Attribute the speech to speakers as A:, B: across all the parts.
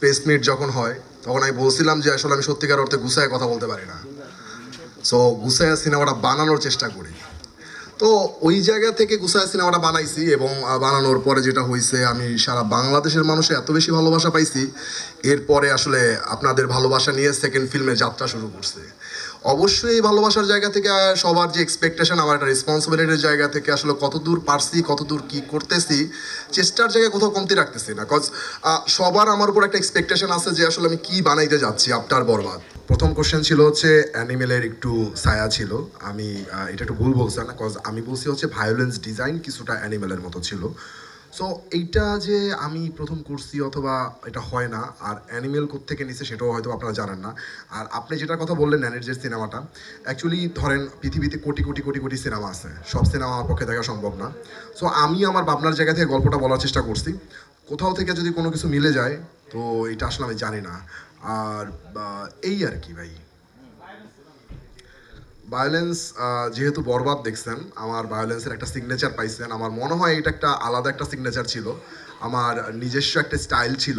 A: Press meet যখন হয়, তখন আমি বলছিলাম যে আসলে আমি সত্যিকার অর্থে গুছায় কথা বলতে পারি না। সো গুছায় সিনেমাটা বানানোর চেষ্টা করি। তো ওই জায়গা থেকে গুছায় সিনেমাটা বানাইছি এবং বানানোর পরে যেটা হয়েছে আমি সারা বাংলাদেশের মানুষের এত বেশি ভালোবাসা পাইছি, এরপরে আসলে আপনাদের ভালোবাসা নিয়ে সেকেন্ড ফিল্মে যাত্রা শুরু করছে। অবশ্যই এই ভালোবাসার জায়গা থেকে সবার যে এক্সপেকটেশন আমার একটা রেসপন্সিবিলিটির জায়গা থেকে আসলে কতদূর পারছি, কতদূর কি করতেছি, চেষ্টার জায়গায় কোথাও কমতি রাখতেছি না। কজ সবার আমার উপর একটা এক্সপেকটেশন আছে যে আসলে আমি কি বানাইতে যাচ্ছি আফটার বরবাদ। প্রথম কোশ্চেন ছিল হচ্ছে অ্যানিমেলের একটু ছায়া ছিল। আমি এটা একটু ভুল বলছেন না কজ আমি বলছি হচ্ছে ভায়োলেন্স ডিজাইন কিছুটা অ্যানিমেলের মতো ছিল। সো এইটা যে আমি প্রথম করছি অথবা এটা হয় না, আর অ্যানিমেল থেকে নিছে সেটাও হয়তো আপনারা জানেন না। আর আপনি যেটার কথা বললেন ন্যানের সিনেমাটা অ্যাকচুয়ালি ধরেন পৃথিবীতে কোটি কোটি কোটি কোটি সিনেমা আছে। সব সিনেমা আমার পক্ষে দেখা সম্ভব না। সো আমি আমার ভাবনার জায়গা থেকে গল্পটা বলার চেষ্টা করছি। কোথাও থেকে যদি কোনো কিছু মিলে যায় তো এটা আসলে আমি জানি না। আর এই আর কি ভাই। ভায়োলেন্স যেহেতু বরবাদ দেখছেন, আমার ভায়োলেন্সের একটা সিগনেচার পাইছেন। আমার মনে হয় এটা একটা আলাদা একটা সিগনেচার ছিল। আমার নিজস্ব একটা স্টাইল ছিল।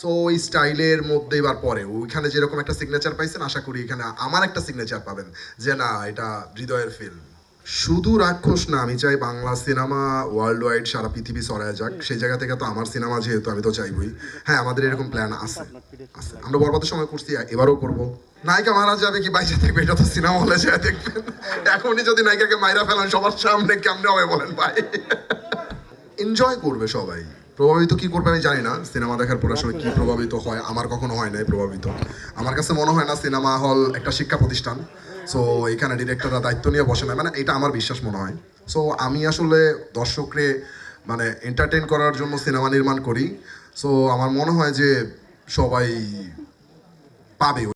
A: সো ওই স্টাইলের মধ্যে এবার পরে, ওইখানে যেরকম একটা সিগনেচার পাইছেন, আশা করি এখানে আমার একটা সিগনেচার পাবেন যে, না, এটা হৃদয়ের ফিল্ম শুধু রাক্ষস না আমি চাই বাংলা সিনেমা ওয়ার্ল্ড ওয়াইড সারা পৃথিবী ছড়ায় যাক। সেই জায়গা থেকে তো আমার সিনেমা যেহেতু আমি তো চাইবই। হ্যাঁ আমাদের এরকম প্ল্যান আছে। আছে। আমরা বরবাদের সময় করছি এবারও করব। নায়িকা মারা যাবে কি বাইরে দেখবে এটা তো সিনেমা হলে যায় দেখবেন। এখনই যদি নায়িকাকে মাইরা ফেলান সবার সামনে কেমনে হবে বলেন ভাই? এনজয় করবে সবাই। প্রভাবিত কি করবে আমি জানি না। সিনেমা দেখার পর আসলে কি প্রভাবিত হয় আমার কখনো হয় নাই প্রভাবিত। আমার কাছে মনে হয় না সিনেমা হল একটা শিক্ষা প্রতিষ্ঠান। সো এখানে ডিরেক্টররা দায়িত্ব নিয়ে বসে না মানে এটা আমার বিশ্বাস মনে হয়। সো আমি আসলে দর্শকরে মানে এন্টারটেন করার জন্য সিনেমা নির্মাণ করি। সো আমার মনে হয় যে সবাই পাবে।